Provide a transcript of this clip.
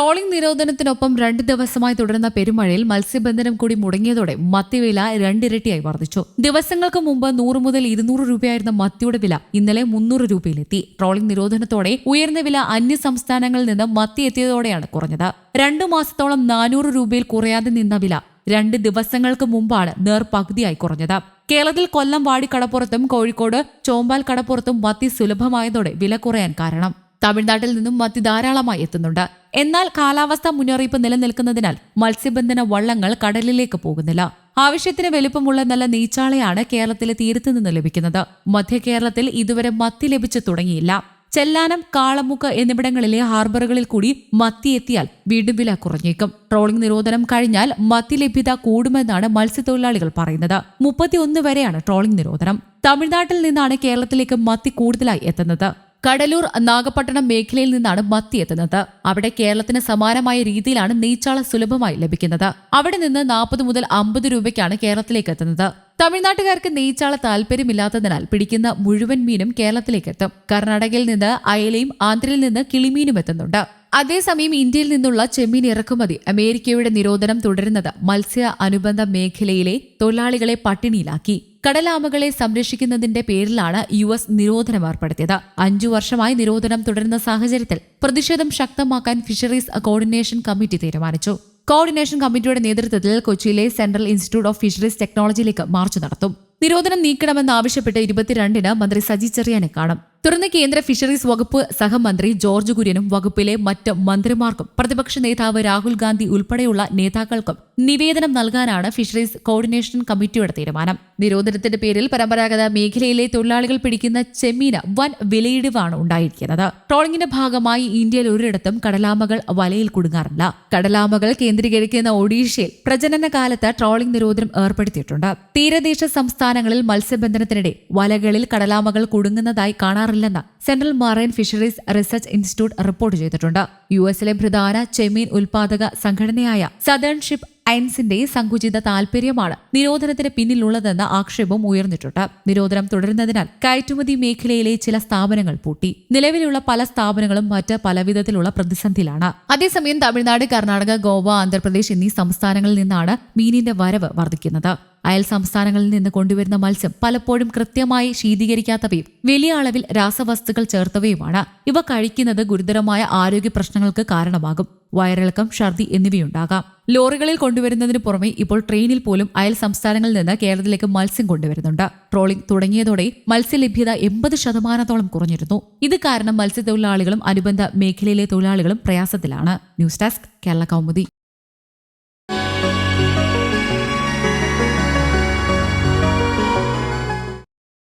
Trawling നിരോധനത്തിനൊപ്പം രണ്ട് ദിവസമായി തുടരുന്ന പെരുമഴയിൽ മത്സ്യബന്ധനം കൂടി മുടങ്ങിയതോടെ മത്തിവില രണ്ടിരട്ടിയായി വർദ്ധിച്ചു. ദിവസങ്ങൾക്ക് മുമ്പ് നൂറ് മുതൽ ഇരുന്നൂറ് രൂപയായിരുന്ന മത്തിയുടെ വില ഇന്നലെ മുന്നൂറ് രൂപയിലെത്തി. ട്രോളിംഗ് നിരോധനത്തോടെ ഉയർന്ന വില അന്യ സംസ്ഥാനങ്ങളിൽ നിന്ന് മത്തി എത്തിയതോടെയാണ് കുറഞ്ഞത്. രണ്ടു മാസത്തോളം നാനൂറ് രൂപയിൽ കുറയാതെ നിന്ന വില രണ്ട് ദിവസങ്ങൾക്ക് മുമ്പാണ് നേർ പകുതിയായി കുറഞ്ഞത്. കേരളത്തിൽ കൊല്ലം വാടി കടപ്പുറത്തും കോഴിക്കോട് ചോമ്പാൽ കടപ്പുറത്തും മത്തി സുലഭമായതോടെ വില കുറയാൻ കാരണം തമിഴ്നാട്ടിൽ നിന്നും മത്തി ധാരാളമായി എത്തുന്നുണ്ട്. എന്നാൽ കാലാവസ്ഥ മുന്നറിയിപ്പ് നിലനിൽക്കുന്നതിനാൽ മത്സ്യബന്ധന വള്ളങ്ങൾ കടലിലേക്ക് പോകുന്നില്ല. ആവശ്യത്തിന് വലുപ്പമുള്ള നല്ല നീച്ചാളയാണ് കേരളത്തിലെ തീരത്ത് നിന്ന് ലഭിക്കുന്നത്. മധ്യ കേരളത്തിൽ ഇതുവരെ മത്തി ലഭിച്ചു തുടങ്ങിയില്ല. ചെല്ലാനം കാളമുക്ക് എന്നിവിടങ്ങളിലെ ഹാർബറുകളിൽ കൂടി മത്തി എത്തിയാൽ വീണ്ടും വില കുറഞ്ഞേക്കും. ട്രോളിംഗ് നിരോധനം കഴിഞ്ഞാൽ മത്തി ലഭ്യത കൂടുമെന്നാണ് മത്സ്യത്തൊഴിലാളികൾ പറയുന്നത്. മുപ്പത്തിയൊന്ന് വരെയാണ് ട്രോളിംഗ് നിരോധനം. തമിഴ്നാട്ടിൽ നിന്നാണ് കേരളത്തിലേക്ക് മത്തി കൂടുതലായി എത്തുന്നത്. കടലൂർ നാഗപട്ടണം മേഖലയിൽ നിന്നാണ് മത്തി എത്തുന്നത്. അവിടെ കേരളത്തിന് സമാനമായ രീതിയിലാണ് നെയ്ച്ചാള സുലഭമായി ലഭിക്കുന്നത്. അവിടെ നിന്ന് നാൽപ്പത് മുതൽ അമ്പത് രൂപയ്ക്കാണ് കേരളത്തിലേക്ക് എത്തുന്നത്. തമിഴ്നാട്ടുകാർക്ക് നെയ്ച്ചാള താല്പര്യമില്ലാത്തതിനാൽ പിടിക്കുന്ന മുഴുവൻ മീനും കേരളത്തിലേക്ക് എത്തും. കർണാടകയിൽ നിന്ന് അയലയും ആന്ധ്രയിൽ നിന്ന് കിളിമീനും എത്തുന്നുണ്ട്. അതേസമയം ഇന്ത്യയിൽ നിന്നുള്ള ചെമ്മീൻ ഇറക്കുമതി അമേരിക്കയുടെ നിരോധനം തുടരുന്നത് മത്സ്യ അനുബന്ധ മേഖലയിലെ തൊഴിലാളികളെ പട്ടിണിയിലാക്കി. കടലാമകളെ സംരക്ഷിക്കുന്നതിന്റെ പേരിലാണ് യു എസ് നിരോധനം ഏർപ്പെടുത്തിയത്. അഞ്ചു വർഷമായി നിരോധനം തുടരുന്ന സാഹചര്യത്തിൽ പ്രതിഷേധം ശക്തമാക്കാൻ ഫിഷറീസ് കോർഡിനേഷൻ കമ്മിറ്റി തീരുമാനിച്ചു. കോർഡിനേഷൻ കമ്മിറ്റിയുടെ നേതൃത്വത്തിൽ കൊച്ചിയിലെ സെൻട്രൽ ഇൻസ്റ്റിറ്റ്യൂട്ട് ഓഫ് ഫിഷറീസ് ടെക്നോളജിയിലേക്ക് മാർച്ച് നടത്തും. നിരോധനം നീക്കണമെന്ന് നീക്കണമെന്നാവശ്യപ്പെട്ട് ഇരുപത്തിരണ്ടിന് മന്ത്രി സജി ചെറിയാനെ കാണും. തുടർന്ന് കേന്ദ്ര ഫിഷറീസ് വകുപ്പ് സഹമന്ത്രി ജോർജ് കുര്യനും വകുപ്പിലെ മറ്റ് മന്ത്രിമാർക്കും പ്രതിപക്ഷ നേതാവ് രാഹുൽ ഗാന്ധി ഉൾപ്പെടെയുള്ള നേതാക്കൾക്കും നിവേദനം നൽകാനാണ് ഫിഷറീസ് കോർഡിനേഷൻ കമ്മിറ്റിയുടെ തീരുമാനം. നിരോധനത്തിന്റെ പേരിൽ പരമ്പരാഗത മേഖലയിലെ തൊഴിലാളികൾ പിടിക്കുന്ന ചെമ്മീന് വൻ വിലയിടിവാണ് ഉണ്ടായിരിക്കുന്നത്. ട്രോളിംഗിന്റെ ഭാഗമായി ഇന്ത്യയിൽ ഒരിടത്തും കടലാമകൾ വലയിൽ കുടുങ്ങാറില്ല. കടലാമകൾ കേന്ദ്രീകരിക്കുന്ന ഒഡീഷയിൽ പ്രജനന കാലത്ത് ട്രോളിംഗ് നിരോധനം ഏർപ്പെടുത്തിയിട്ടുണ്ട്. തീരദേശ സംസ്ഥാനങ്ങളിൽ മത്സ്യബന്ധനത്തിനിടെ വലകളിൽ കടലാമകൾ കുടുങ്ങുന്നതായി കാണാറില്ലെന്ന് central marine fisheries research institute report ചെയ്തിട്ടുണ്ട്. യു എസിലെ പ്രധാന ചെമ്മീൻ ഉൽപാദക സംഘടനയായ സദേൺ ഷിപ്പ് അയൻസിന്റെ സങ്കുചിത താൽപര്യമാണ് നിരോധനത്തിന് പിന്നിലുള്ളതെന്ന ആക്ഷേപം ഉയർന്നിട്ടുണ്ട്. നിരോധനം തുടരുന്നതിനാൽ കയറ്റുമതി മേഖലയിലെ ചില സ്ഥാപനങ്ങൾ പൂട്ടി. നിലവിലുള്ള പല സ്ഥാപനങ്ങളും മറ്റ് പലവിധത്തിലുള്ള പ്രതിസന്ധിയിലാണ്. അതേസമയം തമിഴ്നാട് കർണാടക ഗോവ ആന്ധ്രാപ്രദേശ് എന്നീ സംസ്ഥാനങ്ങളിൽ നിന്നാണ് മീനിന്റെ വരവ് വർദ്ധിക്കുന്നത് അയൽ സംസ്ഥാനങ്ങളിൽ നിന്ന് കൊണ്ടുവരുന്ന മത്സ്യം പലപ്പോഴും കൃത്യമായി ശീതീകരിക്കാത്തവയും വലിയ അളവിൽ രാസവസ്തുക്കൾ ചേർത്തവയുമാണ്. ഇവ കഴിക്കുന്നത് ഗുരുതരമായ ആരോഗ്യ പ്രശ്നങ്ങൾക്ക് കാരണമാകും. വയറിളക്കം ഛർദി എന്നിവയുണ്ടാകാം. ലോറികളിൽ കൊണ്ടുവരുന്നതിന് പുറമെ ഇപ്പോൾ ട്രെയിനിൽ പോലും അയൽ സംസ്ഥാനങ്ങളിൽ നിന്ന് കേരളത്തിലേക്ക് മത്സ്യം കൊണ്ടുവരുന്നുണ്ട്. ട്രോളിംഗ് തുടങ്ങിയതോടെ മത്സ്യലഭ്യത എൺപത് ശതമാനത്തോളം കുറഞ്ഞിരുന്നു. ഇത് കാരണം മത്സ്യത്തൊഴിലാളികളും അനുബന്ധ മേഖലയിലെ തൊഴിലാളികളും പ്രയാസത്തിലാണ്. News desk Kerala Kaumudi.